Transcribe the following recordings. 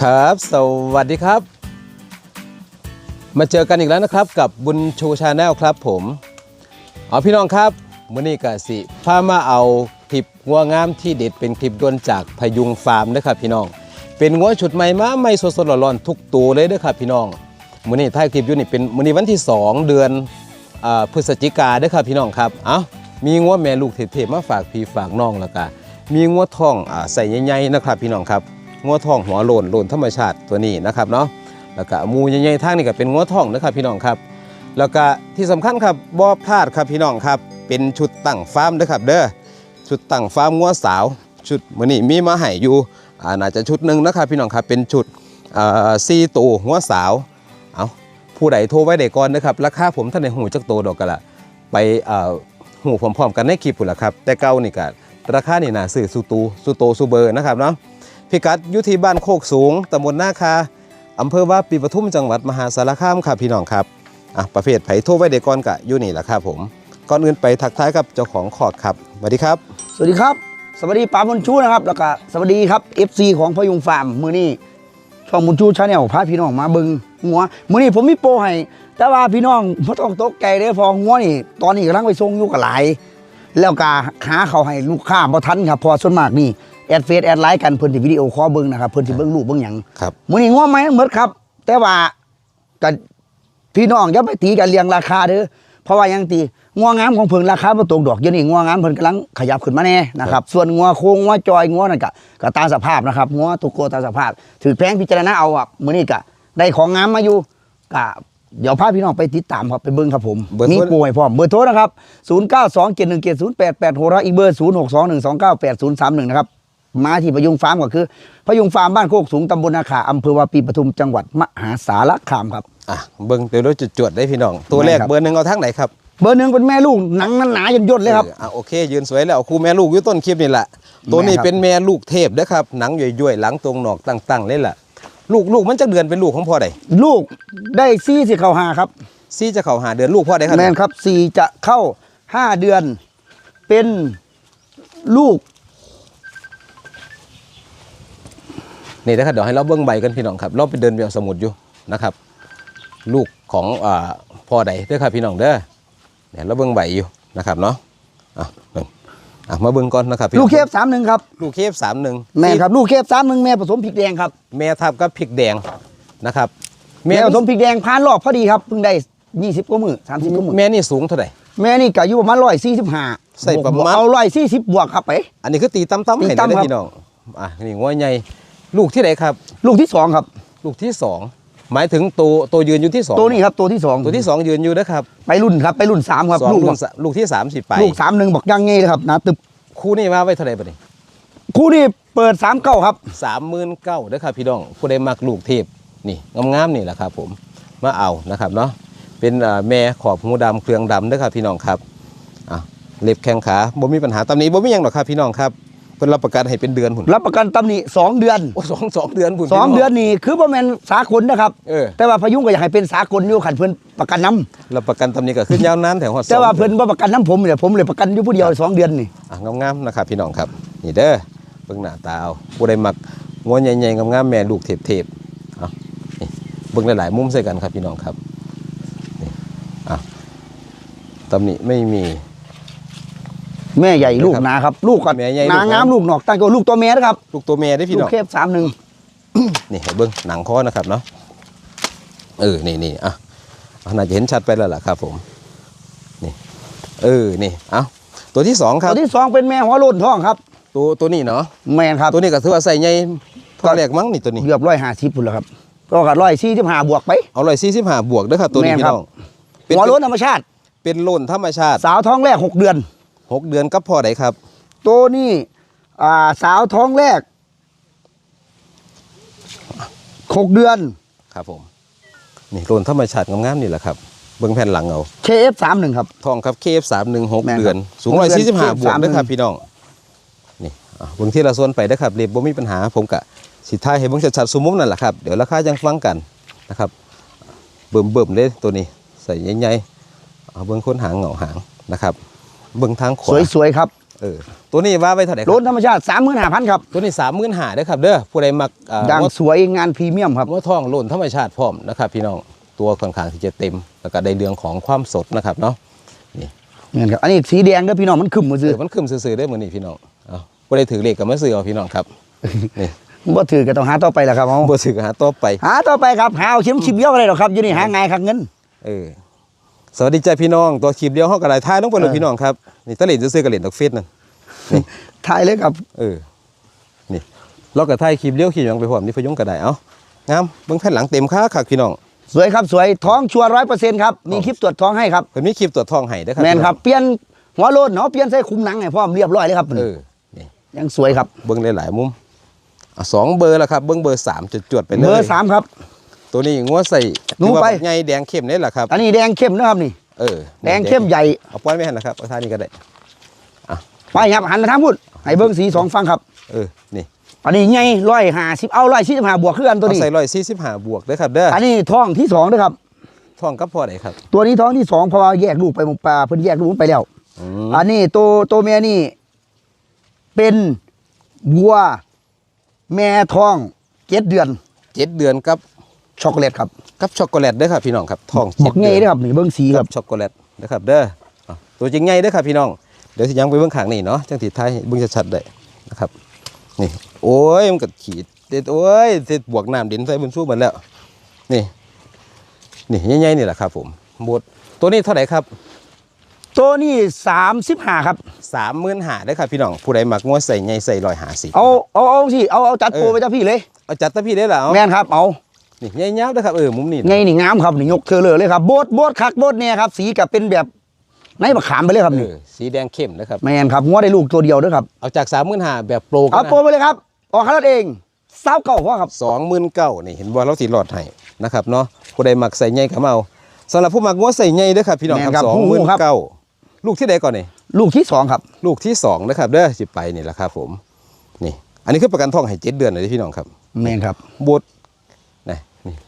ครับ สวัสดีครับ มาเจอกันอีกแล้วนะครับกับบุญชูชาแนลครับผมเอาพี่น้องครับมื้อนี้กะสิพามาเอาคลิปงัวงามที่เด็ดเป็นคลิปด่วนจากพยุงฟาร์มนะครับพี่น้อง เป็นงัวชุดใหม่มาไม่สดๆร้อนๆทุกตัวเลยเด้อครับพี่น้องมื้อนี้ท้ายคลิปอยู่นี่เป็นมื้อนี้วันที่ 2 เดือนอพฤศจิกาเด้อครับพี่น้องครับเอ้ามีงัวแม่ลูกเทพๆมาฝากพี่ฝากน้องแล้วก็มีงัวทองอใส่ใหญ่ๆนะครับพี่น้องครับ งัวทองหัวโลนโลนธรรมชาติตัวนี้นะครับเนาะแล้วก็มูใหญ่ๆทางนี่ก็เป็นงัวทองนะครับพี่น้องครับ แล้วก็ที่สำคัญครับบ่พลาดครับพี่น้องครับ เป็นชุดตั้งฟาร์มเด้อครับเด้อชุดตั้งฟาร์มงัวสาว ชุดมื้อนี้มีมาให้อยู่อ่าน่าจะชุดหนึ่งนะครับพี่น้องครับเป็นชุดอ่าซีตัวงัวสาวเอาผู้ใดโทรไว้ได้ก่อนนะครับราคาผมท่านในหูจักโตดอกกันละไปอ่าหูพร้อมๆกันในคลิปพุ่นละครับ แต่เก่านี่ก็ราคานี่น่าซื้อสุตูสุโตสุเบอร์นะครับเนาะ พิกัดอยู่ที่บ้านโคกสูงตำบลนาคาอำเภอว่าปีปทุมจังหวัดมหาสารคามครับพี่น้องครับอะประเภทไผ่โทรไว้เด็กก่อนกะอยู่นี่แหละครับผมก่อนอื่นไปทักทายกับเจ้าของคอร์ดครับสวัสดีครับ สวัสดีครับ สวัสดีป๋าบุญชูนะครับแล้วก็สวัสดีครับ FC ของพยุงฟาร์มมือนี้ช่องบุญชูชาแนลพาพี่น้องมาบิงงัวมือนี้ผมมีโปรให้แต่ว่าพี่น้องไม่ต้องตกใจเด้อพองัวนี่ ตอนนี้กำลังไปส่งยู่กับหลาย แล้วก็หาเขาให้ลูกค้าบ่ทันครับพอส่วนมากนี่ แอดเฟซแอดไลน์กันเพิ่นสิวิดีโอคอลเบิ่งนะครับเพิ่นสิเบิ่งรูปเบิ่งหยังครับมื้อนี้งัวไหมหมดครับ แต่ว่าก็พี่น้องอย่าไปตีกันเรียงราคาเด้อเพราะว่าหยังตีงัวงามของเพิ่นราคาบ่ตกดอกเดี๋ยวนี้งัวงามเพิ่นกำลังขยับขึ้นมาแน่นะครับส่วนงัวโค้งงัวจอยงัวนั่นก็ก็ตามสภาพนะครับงัวตุกโกตามสภาพ ถือแพงพิจารณาเอาอะมื้อนี้ก็ได้ของงามมาอยู่ก็เดี๋ยวพาพี่น้องไปติดตามครับไปเบิ่งครับผมเบอร์โทรมีโปรให้พร้อมเบอร์โทรนะครับ 0927170886แล้วอีกเบอร์ 0621298031 นะครับ มาที่พยุงฟาร์มก็คือ พยุงฟาร์มบ้านโคกสูงตำบลนาขาอำเภอวาปีปทุมจังหวัดมหาสารคามครับ อะเบิ้งเดี๋ยวเราจุดจวดได้พี่น้อง ตัวแรกได้ครับเบอร์หนึ่งเอาทางไหนครับเบอร์หนึ่งเป็นแม่ลูกหนังหนาๆย่นๆเลยครับอออะโอเค ยืนสวยแล้วเอาคู่แม่ลูกอยู่ต้นคลิปนี่แหละตัวนี้แม่ครับเป็นแม่ลูกเทพนะครับหนังย่อยๆหลังตรงหนอกตั้งๆเลยล่ะลูกลูกมันจะเดือนเป็นลูกของพ่อใดลูกได้ซี่สิเข้าหาครับซี่จะเข้าหาเดือนลูกพ่อใดครับแมนครับสี่จะเข้าห้าเดือน เป็นลูก นี่นะครับเดี๋ยวให้เราเบิ้งใบกันพี่น้องครับเราไปเดินไปเอาสมุดอยู่นะครับ ลูกของอ่าพ่อใดเด้อครับพี่น้องเด้อเนี่ยเราเบิ้งใบอยู่นะครับเนาะอะเบิ่งอะมาเบิ้งก่อนนะครับพี่น้ลูองกเคฟสามหนึ่งครับลูกเคฟสามหนึ่งแม่ครับลูกเคฟสามหนึ่งแม่ผสมพริกแดงครับแม่ทับกับพริกแดงนะครับแม่ผสมพริกแดงพานรอบพอดีครับเพิ่งได้ยี่สิบกว่ามือสามสิบกว่ามือแม่นี่สูงเท่าไหร่แม่นี่ก็อยู่ประมาณร้อยสี่สิบห้าใส่ประมาณเอาร้อยสี่สิบบวกครับไป อันนี้คือตีตั้มๆตีให้ตั้มได้ครับพี่น้องอะนี่ว่าใหญ่ ลูกที่ไหนครับ ลูกที่สองครับ ลูกที่สองหมายถึงตัวตัวยืนอยู่ที่สองตัวนี้ครับตัวที่สองตัวที่สองยืนอยู่นะครับไปรุ่นครับไปรุ่นสามครับสองลูกลูบักกสะลูกที่สามสิบไปลูกสามหนึ่งบอกยังไงเลยครับหนะตึบคู่นี่มาไว้เท่าไหร่ปะนี่คู่นี้เปิดสามเก้าครับสามหมื่นเก้าเด้อครับพี่น้องผู้ใดมักลูกเทพนี่งามๆนี่แหละครับผมมาเอานะครับเนาะเป็นเอ่อแม่ขอบหูดำเครืองดำเด้อครับพี่น้องครับอะเล็บแข้งขาบ่มีปัญหาตำหนี้บ่มีหยังหรอกครับพี่น้องครับ เพิ่นรับประกันให้เป็นเดือนหุ่นรับประกันตำหนิสองเดือนโอ้สองสองเดือนหุ่นสองเดือนนี่คือประมาณสากลนะครับเออแต่ว่าพยุงก็อยากให้เป็นสากลอยู่ขันเพื่อนประกันน้รับประกันตำหนี้ก็ขึ้นยาวนานแถวฮอดำแต่ว่าสองดืเพื่อนบ่ประกันน้ำผมเนี่ยผมเลยประกันอยู่ผู้เดียวสองเดือนนี่อะงามๆนะครับพี่น้องครับนี่เด้อเบิ่งหน้าตาเอาผู้ใดมักงวใหญ่ๆงามๆแม่ลูกเทพๆเอานี่เบิ่งหลายๆมุมใส่กันครับพี่น้องครับนี่อะตำหนิไม่มี แม่ใหญ่ลูกครับหนาครับ ลูกก็แม่ใหญ่หนางามลูลูกกหนอกตั้งตัวลูกตัวแม่นะครับ ลูกตัวแม่ได้อพี่ลูน้กองเคฟสามหนึ่งนี่ให้เบิ้งหนังคอนะครับเนาะเออนี่นี่อะอะน่าจะเห็นชัดไปแล้วล่ะครับผมนี่เออนี่เอาตัวที่สองครับตัวที่สองเป็นแม่หัวโลนท้องครับ ตัวตัวนี้เนาะแม่นครับตัวนี้ก็ถือว่าใส่ใหญ่ตัวแรกมั้งนี่ตัวนี้ เกือบร้อยห้าสิบพุ่นแล้วครับ ก็กัร้อยสี่สิบห้าบวกไป เอาเลยสี่สิบห้าบวกเด้อครับตัวนี้แม่นพี่ครับ น้องเป็นหัวโลนธรรมชาติ เป็นโลนธรรมชาติสาวท้องแรกหกเดือน หกเดือนกับพ่อใดครับ ตัวนี้อ่าสาวท้องแรกหกเดือน ครับผม นี่โลนธรรมชาติงามๆนี่แหละครับ เบิ้งแผ่นหลังเอาเคฟสามหนึ่งครับ ทองครับเคฟสามหนึ่งหกแม่นครับเดือน สูงหกร้อยเดืสี่สิบห้าอนบวก KF นะครับพี่น้อง นี่อะเบิ้งที่ละส่วนไปนะครับเรียบบ่มีปัญหาผมกะสิท้ายให้เบิ้งชัดๆสุมุมนั่นแหละครับ เดี๋ยวราคายังฟังกันนะครับ เบิ่มเบิ่มๆเลยตัวนี้ ใส่ใหญ่ๆเอาเบิ้งค้นหางเหงาหางนะครับ เบิ้งทางขวาสวยๆครับเออตัวนี้ว่าไว้เท่าไหร่คโลรับนธรรมชาติสามหมื่นห้าพันครับตัวนี้สามหมื่นหาเด้อครับเด้อผู้ใดมักอ่าดังว่าสวยงานพรีเมียมครับว่าทองโล่นธรรมชาติพร้อมนะครับพี่น้องตัวค่อนข้างที่จะเต็มแล้วก็ได้เรื่องของความสดนะครับเนาะเงินครับอันนี้สีแดงเด้อพี่น้องมันขึ้นมาเอซื้ออมันขึ้นซื่อๆได้อมื้อนี้พี่น้องเอาบ่ได้ถือเลขก็มาซื้อเอาพี่น้องครับนี่บ่ถือก็ต้องหาต่อไปแหละครับเอาบ่ซื้อก็หาต่อไป หาต่อไปครับหาเอาชิมชิมเดียวอะไรหรอกครับอยู่นี่หาง่ายครับเงินเออ สวัสดีจ้าพี่น้องตัวคลิปเดียวเฮาก็ได้ถ่ายลงไปเลยเออพี่น้องครับนี่ตะเล่นซื่อๆก็เล่นดอกเฟซนั่นถ่ายเลยครับ เออนี่เราก็ถ่ายคลิปเลี้ยวขี่ยังไปพร้อมนี่พยุงก็ได้เอ้างามเบิ่งแผ่นหลังเต็มค่าคักพี่น้องสวยครับสวยท้องชัวร้อยเปอร์เซ็นต์ครับมีคลิปตรวจท้องให้ครับเพิ่นมีคลิปตรวจทองให้เด้อครับแมนครับเปลี่ยนหัวโลนเนาะเปลี่ยนใส่คุ้มหนังให้พร้อมเรียบร้อยเลยครับเออนี่ยังสวยครับเบิ่งหลายๆมุมอะสองเบอร์แล้วครับเบิ่งเบอร์สามจุดจวดๆไปเลยเบอร์สามครับ ตัวนี้งัวใส่หนูที่ว่าไปบักใหญ่แดงเข้มนี่แหละครับ อันนี้แดงเข้มนะครับนี่ เออแดงเข้มใหญ่เอาปล่อยไม่ให้นะครับเอาท่านี้ก็ได้ ไปครับหันมาทางพูดให้เบิ้งสีสองฟังครับ เออ นี่อันนี้ไงร้อยห้าสิบเอาร้อยสี่สิบห้าบวกขึ้นกันตัวเอานี้ ใส่ร้อยสี่สิบห้าบวกเด้อครับ เด้ออันนี้ท้องที่สองนะครับทองกับพอไหนครับตัวนี้ท้องที่สองเพราะว่าแยกลูกไปหมกปลาเพิ่นแยกลูกไปแล้ว อืมอันนี้ตัวตัวเมียนี่ เป็นวัว แม่ท้องเจ็ดเดือน เจ็ดเดือนกับ ช็อกโกแลตครับกับช็อกโกแลตเด้อครับพี่น้องครับทองบเจ็อดกไงเดือนเด้อครับนี่เบิ้งสีคกัรับบช็อกโกแลตนะครับเด้ออะตัวจริงใหญ่เด้อครับพี่น้องเดี๋ยวสิยังไปเบื้องข้างนี่เนาะจังสีท้ายให้เบื้องชัดๆได้นะครับนี่โอ้ยมันก็ขีดเด็ดโอ้ยเด็ดบวกน้ำดินใส่บนสู้หมดแล้วนี่นี่ใหญ่ๆนี่แหละครับผมบดตัวนี้เท่าไหร่ครับ ตัวนี้สามสิบห้าครับสามหมื่นหาได้อครับพี่น้องผู้ใดมักงัวใส่ใหญ่ใส่ลอยหาสิเอาเอาเอาสิเอาเอาจัดโปรเออไปจ้าพี่เลยเอาจัดตะพี่ได้แล้วแม่นครับเอา นี่ใหญ่ๆเด้อครับเออมุมนี้ไงนี่งามครับนี่ยกเธอเลยเลยครับโบดโบดคักโบดเนี่ยครับ สีกับเป็นแบบในมะขามไปเลยครับเอนี่อสีแดงเข้มนะครับแม่นครับงัวได้ลูกตัวเดียวเด้วยครับเอาจากสามหมื่นหาแบบโปรกัเอานโปรไปเลยครับออกคาร์ดเองเศร้าเก่าพ่อครับสองหมื่นเก้านี่เห็นว่าเราสีหลอดให้นะครับเนาะผู้ใดมักใส่ใหญ่ก็มาเอาสำหรับผู้มักงัวใส่ใหญ่เด้อครับพี่น้องครับแม่นครับสองผู้หมื่นครับเก้าลูกที่ใดก่อนนี่ ลูกที่สองครับ ลูกที่สองนะครับเด้อสิไปนี่แหละครับผม นี่ อันนี้คือประกันท้องให้เจ็ดเดือนเลยพี่น้องครับ แม่นครับบดนี่นี่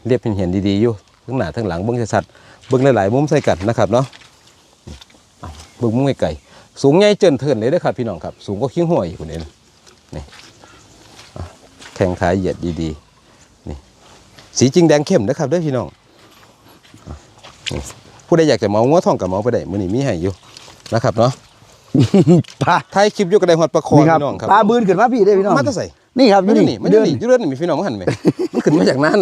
เรียบเห็นๆดีๆอยู่ทั้งหน้าทั้งหลังเบิ้งชัดๆเบิ้งหลายๆมุมใส่กันนะครับเนาะนี่เอาเบิ้งมุมไกลๆสูงใหญ่เจินเทินเลยเด้อครับพี่น้องครับ สูงก็คิ้งหัวอยู่คนนี้นะนี่อะแข้งขาเหยียดดีๆนี่สีจริงแดงเข้มนะครับเด้อพี่น้องอะนี่ผู้ใดอยากจะเหมางัวทองกับเหมาไปได้มื้อนี้มีให้อยู่นะครับเนาะปลาถ่ายคลิปอยู่กับไดฮอดประคองนี่ครับพี่น้องครับปลาบืนขึ้นมาพี่ได้อพี่น้องมาแตะใส่นี่ครับอมันยู่อยู่นี่นี่มันอยู่นี่อยู่เรือนนี่มีพี่น้องมาหันไหมมันขึ้นมาจากนั้น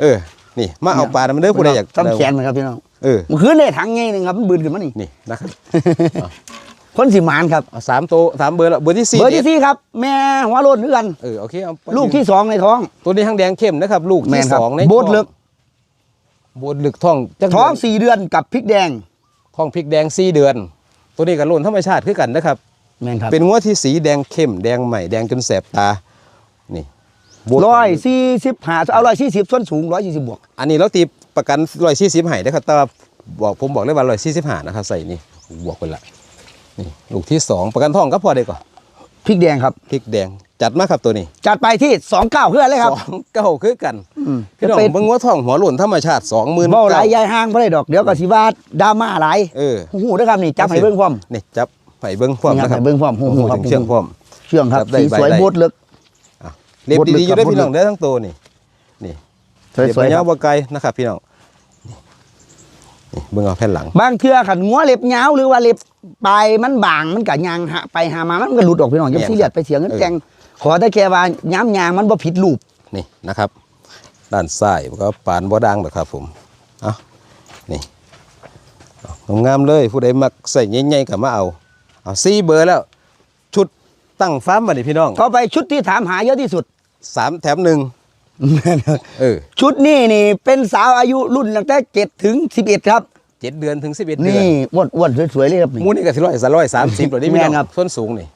เออ นี่ มาเอาปลามันเด้อผู้ใดอยากทำแขนมันครับพี่น้องเออเมื่อคืนได้ถังไงหนึ่งครับมันบืนขึ้นมานี่นี่นะครับคนสิหมานครับเอาสามตัวสามเบอร์แล้วเบอร์ที่สี่เบอร์ที่สี่ครับแม่หัวโลนเพื่อนเออโอเคเอาไปลูกที่สองในท้อง ตัวนี้ทั้งแดงเข้มนะครับ ลูกแม่ที่นครับสองในโบดลึกโบดลึกท้องจักท้องเดืนสี่เดือนกับพริกแดงท้องพริกแดงสี่เดือน ตัวนี้กับโลนธรรมชาติคือกันนะครับแม่นครับเป็นงัวที่สีแดงเข้มแดงใหม่แดงจนแสบตานี่โบด ร้อยสี่สิบห้าเอาร้อยสี่สิบส่วนสูงร้อยสี่สิบบวก อันนี้เราตีประกันร้อยสี่สิบให้นะครับแต่ว่าบอกผมบอกเลยว่าร้อยสี่สิบห้านะครับใส่นี่บวกไปละนี่ลูกที่สองประกันท้องก็พอได้ก่อนพริกแดงครับพริกแดงจัดมาครับตัวนี้ จัดไปที่สองเก้าเพื่อนเลยครับสองเก้าคือกันอืมพี่น้องจะเป็นเบิ่งว่าทองหัวหล่นธรรมชาติสองหมื่นเบ้าหลายยายห้างไม่ได้ดอกเดี๋ยวก็สิว่าดราม่าหลายเออหูๆนะครับนี่จับให้เบิ้งพร้อมนี่จับไปเบิ้งพร้อมนี่นะคครัรับบให้เบิ่งพร้อมหูๆหูครับถึงเชื่องพร้อมเชื่องครับจับได้สีสวยใบได้บดลึกอะ เรียบบดลึกดีๆอยู่ครับได้อบดลึกพี่น้องได้อทั้งตัวนี่นี่สวยเรียบสวยบ่คยารัวบบ่ไกลนะครับพี่น้องนี่นี่เบิ่งเอาแผ่นหลัง บางเทื่อขันงัวเล็บยาวหรือว่าเล็บปลายมันบางมันก็ยางหะไปหามามันก็หลุดออกพี่น้องอยัเนี่ยงซีเรียสไปเสียเงินเออแกงขอแต่แค่ว่าย้ำยางมันบ่ผิดรูปนี่นะครับ ด้านซ้ายมันก็ปานบ่ดังหรอกครับ ผมเอานี่เอางามๆเลยผู้ใดมักใส่ใหญ่ๆก็มาเอาเอาสี่เบอร์แล้ว ชุดตั้งฟาร์มมาดิพี่น้องต่อไปชุดที่ถามหาเยอะที่สุด สามแถมหนึ่งเออชุดนี้นี่เป็นสาวอายุรุ่นตั้งแต่เจ็ดถึงสิบเอ็ดครับเจ็ดเดือนถึงสิบเอ็ดเดือนนี่อ้วนอ้วนๆสวยๆเลยครับหมูนี่นี่ก็สิร้อยสร้อยสามสิบหรอนี่พี่แม่น้องนครับส้นสูงนี่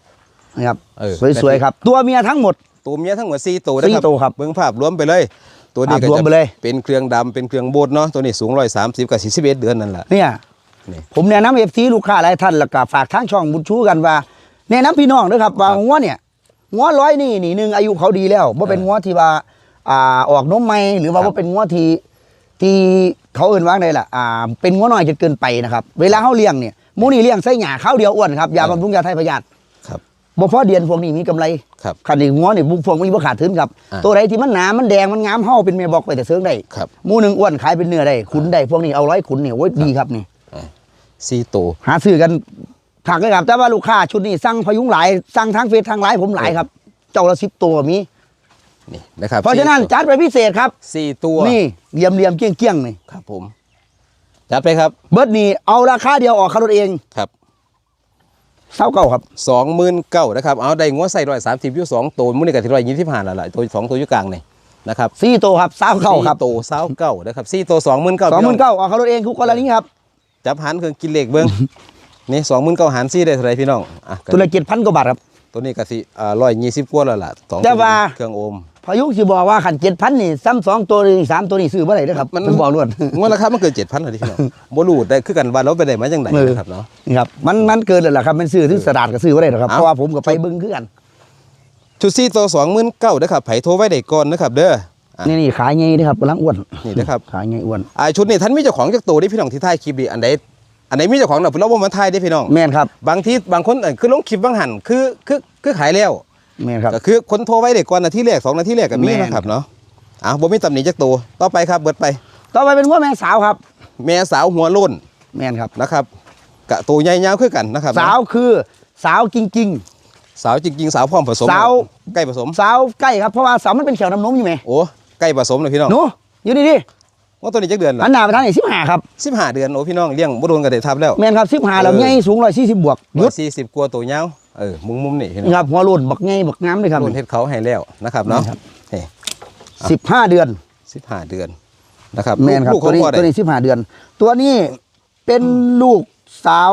นะครับเออสวยๆครับ ตัวเมียทั้งหมด ตัวเมียทั้งหมดสี่ตัวนะสี่ตัวครับเบิ้งภาพรวมไปเลย ตัวนี้ก็ภาพรวมจะไปเลยเป็นเครื่องดำเป็นเครื่องโบดเนาะตัวนี้สูงร้อยสามสิบกับสี่สิบเอ็ดเดือนนั่นแหละเนี่ยนี่ผมแนะนำเอฟซีลูกค้าหลายท่านแล้วก็ฝากทางช่องบุญชูกันว่าแนะนำพี่น้องด้วยครับว่างัวเนี่ย งัวร้อยนี่นี่หนึ่งอายุเขาดีแล้วว่าเป็นงัวที่ว่าอ่าออกนมใหม่หรือว่าว่าเป็นงัวที่ที่เขาเอื่นว่าไงล่ะอ่าเป็นงัวน้อยจนเกินไปนะครับ เวลาเขาเลี้ยงเนี่ยหมูนี่เลี้ยงไส้หยาข้าวเดียวอ้วนครับยาบำรุงยาไทยพยาธิบ่พอเดือนพวกนี้มีกำไรครับคันนี้งัวนี่พวกนี้บ่ขาดทุนครับอ่าตัวใดที่มันหนามันแดงมันงามเฮาเป็นแม่บอกไปแต่เสริงได้ครับหมูหนึงอ้วนขายเป็นเนื้อได้ขุนได้พวกนี้เอาร้อยขุนนี่โอ้ยดีครับนี่สี่ตัวหาซื้อกัน ถักเลยครับ แต่ว่าลูกค้าชุดนี้สั่งพยุงหลายสั่งทางเฟซทางไลน์ผมหลายครับ เจ้าละสิบตัวมีนี่นะครับเพราะฉะนั้นสี่ตัวจัดไปพิเศษครับสี่ตัวนี่เหลี่ยมเหลี่ยมๆเกี้ยงเกี้ยงๆนี่ครับ ผมจัดไปครับ เบิร์ดนี่เอาราคาเดียวออกคารถเองครับเศร้าเก่าครับสองหมื่นเก้านะครับเอาได้งัวใส่ร้อยสามสิบยูสองตัวมื้อนี้ก็ที่ร้อยยี่สิบห้าแล้วล่ะตัวสองตัวอยู่กลางนี่นะครับสี่ตัวครับเศร้าเก่าครับสี่ตัวเศร้าเก้านะครับสี่ตัวสองหมื่นเก้าสองหมื่นเก้าออกคารถเองทุกกรณีครับจับหันเครื่องกินเหล็กเบิ้ง นี่สองหมื่นเก้าหันซี่ได้เท่าไหรพี่น้องอะก็ตัวละเจ็ดพันกว่าบาทครับ ตัวนี้ก็สิอ่าร้อยยี่สิบกว่าแล้วล่ะสองแต่ว่า เครื่องโอม พายุสิบอกว่าขันเจ็ดพันนี่ซ้ำสองตัวนี่สามตัวนี่ซื้อเมื่อไหร่นะครับมันผมบอกล้วนงวดราคามันเกินเจ็ดพันเลยพี่น้องบ่รู้ได้คือกันว่าเราไปได้มาจังไดเออนะครับเนาะ นี่ครับมันมันเกินเลยแหละครับมันซื้อที่สดาดก็ซื้อเมื่อไหร่ครับ เอ้า เพราะว่าผมก็ไปเบิ้งคือกัน ชุดซี่ตัวสองหมื่นเก้านะครับไผโทรไว้ได้ก่อนนะครับเด้ออะ นี่นี่ขายไงนะครับกำลังอ้วนนี่นะครับ ขายไงอ้วน อ่าชุดนี้ท่านมีเจ้าของจากตัวได้พี่น้องที่ถ่ายคลิปดีอันใด อันไหนมีเจ้าของเราเราบ่มาถ่ายได้พี่น้องแม่นครับ บางทีบางคนเอ่อคือลงคลิปบางหันคือคือคือขายแล้วแม่นครับ ก็คือคนโทรไว้ได้ก่อนนาทีแรกสองนาทีแรกก็มีแม่น นะครับเนาะอะบ่มีตำหนิจากตัวต่อไปครับเบิดไป ต่อไปเป็นว่าแม่สาวครับ แม่สาวหัวโล้นแม่นครับ นะครับกะตัวใหญ่ยาวคือกันนะครับสาวคือสาวจริง สาวจริงๆ สาวพร้อมผสมสาว ใกล้ผสม ๆ สาวใกล้ครับเพราะว่าสาวมันเป็นเขียวน้ำนมอยู่ไหมโอ้ใกล้ผสมเลยพี่น้องหนูอยู่นี่ดิ ว่าตัวนี้จักเดือนอัละนหนาไปทางไหนสิบห้าครับสิบห้าเดือนโอ้พี่น้องเลี้ยงบ่โดนกระเดทับแล้วแม่นครับสิบห้าแล้วเออใหญ่สูงร้อยสี่สิบบวกร้ยุอดยสี่สิบกว่าตัวยาวเออมุมมุมนี่พี่น้องนี่ครับหัวโลนบักใหญ่บักงามเลยครับโดนเฮ็ดเขาให้แล้วนะครับเนาะครับนี่สิบห้าเดือนสิบห้าเดือนนะครับแม่นครับลูกตัวของนี้พ่อตัวได้นี้สิบห้าเดือน ตัวนี้เป็นลูกสาว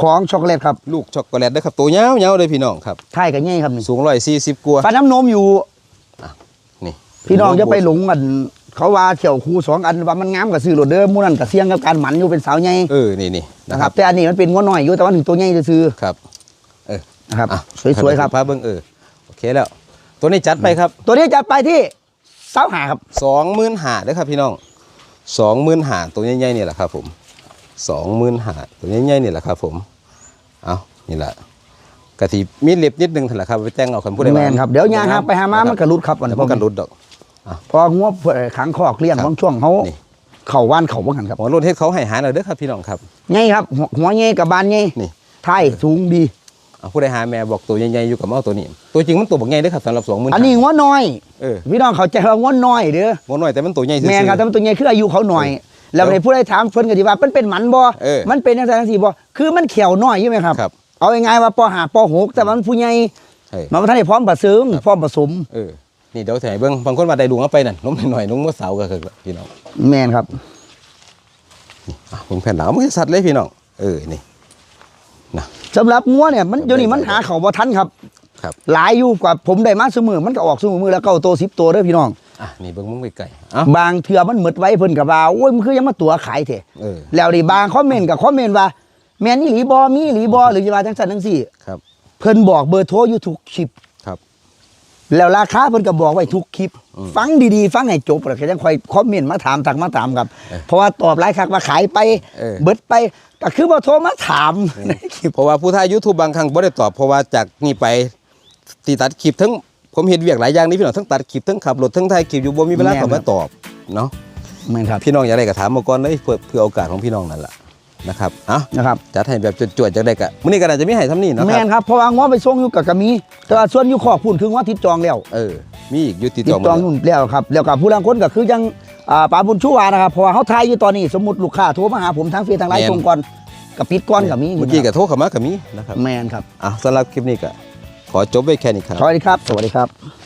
ของช็อกโกแลตครับลูกช็อกโกแลตเด้อครับตัวยาวยาวเลยพี่น้องครับไข่กับใหญ่ครับนี่สูงร้อยสี่สิบกว่าฟันน้ำนมอยู่นี่พี่น้องจะไปหลงกัน เขาว่าเที่ยวคูสองอันว่ามันงามกับซื้อโหลดเด้อหมู่นั่นกับเสี่ยงกับการหมันอยู่เป็นสาวใหญ่เออนี่นี่นะนะคครัรับบ แต่อันนี้มันเป็นงัวน้อยอยู่แต่ว่าถึงตัวใหญ่จะซื้อครับๆนะครับอะสวยๆครับ พาเบิ้งเออโอเคแล้ว ตัวนี้จัดไปครับตัวนี้จะไปที่สาวหาครับ สองหมื่นหาเด้อครับพี่น้องสองหมื่นหาตัวใหญ่ๆนี่แหละครับ ผมสองหมื่นหาตัวใหญ่ๆนี่แหละครับ ผมเอานี่แหละกะทิมีเล็บนิดนึงเท่านั้นแหละครับไปแต่งเอาคำพูดได้แม่นครับเดี๋ยวยางหาไปหามามันก็รุดครับอันเดี๋นี้ยวมันก็รุดดอก พองัวเปิดขังคอกเลี้ยงครับบางช่วงเขานี่เข่าว่านเข่าบ่หันครับหัวรุดเฮ็ดเขาให้หาหน่อยเด้อครับพี่น้องครับใหญ่ครับหัวหัวใหญ่กับบานใหญ่นี่ท้ายสูงดีเอาผู้ใดหาแม่บอกตัวใหญ่ๆอยู่กับเอาตัวนี้ ตัวจริงมันตัวบักใหญ่เด้อครับสำหรับสองหมื่นอันนี้งัวน้อยเออพี่น้องเข้าใจว่างัวน้อยเด้อหัวน้อยแต่มันตัวใหญ่ซื่อๆแม่นครับแต่มันตัวใหญ่คืออายุเขาหน่อยแล้วในผู้ใดถามเพิ่นก็สิว่ามันเป็นหมันบ่เออมันเป็นจังซั่นจังซี่บ่คือมันเขียวน้อยใช่ไหมครับครับ เอาง่ายๆว่าปห้าปหกแต่ว่ามันผู้ใหญ่ใช่มันบ่ทันได้พร้อมประเสริงพร้อมผสมเออ นี่เดี๋ยวถ่ายเบิ่งบางคนว่าได้ลุงเอาไปนั่นนมหน่อยๆนมมือสาวก็คือพี่น้องแม่นครับอะผมแผ่นหลังมันก็สัตว์เลยพี่น้องเออนี่สำหรับงัวเนี่ยมันเดี๋ยวนี้มันหาเขาบ่ทันครับครับหลายอยู่กว่าผมได้มาซุมือมันก็ออกซุมือแล้วเก้าตัว10ตัวเด้อพี่น้องอะนี่เบิ่งมึงไกลๆเอ้าบางเทื่อมันหมดไว้เพิ่นก็ว่าโอ้ยมันคือยังมาตัวขายแท้เออแล้วดิบางคอมเมนต์กับคอมเมนต์ว่า แม่นอีหลีบ่มีอีหลีบ่หรือจะว่าจังซั่นจังซี่ครับเพิ่นบอกเบอร์โทรอยู่ทุกคลิปครับ แล้วราคาเพิ่นก็บอกไว้ทุกคลิปอืมฟังดีๆ ฟังให้จบแล้วก็ยังค่อยคอมเมนต์มาถามตักมาถามครับเออเพราะว่าตอบหลายครั้งว่าขายไป เออ เบิดไปก็คือบ่โทรมาถามในคลิป เพราะว่าผู้ถ่าย YouTube บางครั้งบ่ได้ตอบเพราะว่าจากนี่ไปตีตัดคลิปทั้งผมเห็นเวียกหลายอย่างนี่พี่น้องทั้งตัดคลิปทั้งขับรถทั้งถ่ายคลิปอยู่บ่มีเวลาเข้ามาตอบเนาะแม่นครับ พี่น้องอยากได้ก็ถามมาก่อนเลยเพื่อเพื่อโอกาสของพี่น้องนั่นแหละ นะครับเอ้านะครับจัดให้แบบจวดๆจังได้ก็มื้อนี้ก็น่าจะมีให้ทำนี่เนาะคแม่รับนครับเพราะว่าง้อไปส่งอยู่กับกะมี แต่ว่าส่วนอยู่ขอกพุ่นคือง้อทิดจองแล้วเออมีอีกอยู่ติดติจดองจองมานู่นแล้วครับแล้วกับผู้ลางคนก็คือยังอ่าปาบุญชูวานะครับเพราะว่าเขาทายอยู่ตอนนี้สมมติลูกค้าโทรมาหาผมทางเฟซทางไลน์ส่งก่อนกับปิดก่อนกับมีเมื่อกี้ก็โทรเข้ามาก็มีนะครับแมนครับอะสำหรับคลิปนี้ก็ขอจบไว้แค่นี้ครับ สวัสดีครับสวัสดีครับ